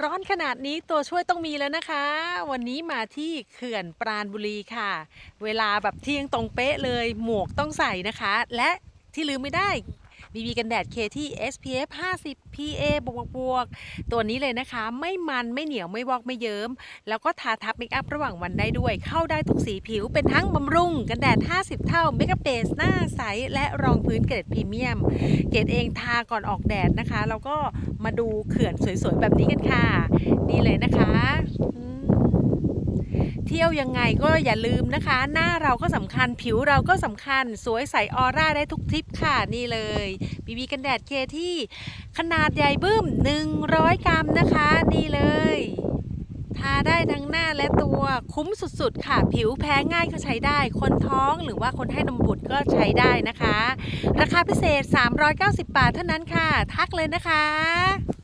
ร้อนขนาดนี้ตัวช่วยต้องมีแล้วนะคะ วันนี้มาที่เขื่อนปราณบุรีค่ะ เวลาแบบเที่ยงตรงเป๊ะเลยหมวกต้องใส่นะคะ และที่ลืมไม่ได้ BB กันแดด KT SPF 50 PA บวกบวกตัวนี้เลยนะคะ ไม่มันไม่เหนียวไม่วอกไม่เยิ้ม แล้วก็ทาทับเมคอัพระหว่างวันได้ด้วย เข้าได้ทุกสีผิวเป็นทั้งบำรุงกันแดด 50 เท่าเมคอัพเบสหน้าใส และรองพื้นเกรดพรีเมียม เกรดเองทาก่อนออกแดดนะคะ แล้วก็มาดูเขื่อนสวยๆ แบบนี้กันค่ะ นี่เลยนะคะ เที่ยวยังไงก็อย่าลืมนะคะ หน้าเราก็สำคัญผิวเราก็สำคัญ สวยใสออร่าได้ทุกทริปค่ะนี่เลยบีบีกันแดดเคที่ขนาดใหญ่บึ้ม 100 กรัมนะคะ นี่เลยทาได้ทั้งหน้าและตัวคุ้มสุดๆ ค่ะ ผิวแพ้ง่ายก็ใช้ได้ คนท้องหรือว่าคนให้นมบุตรก็ใช้ได้นะคะ ราคาพิเศษ 390 บาทเท่านั้นค่ะ ทักเลยนะคะ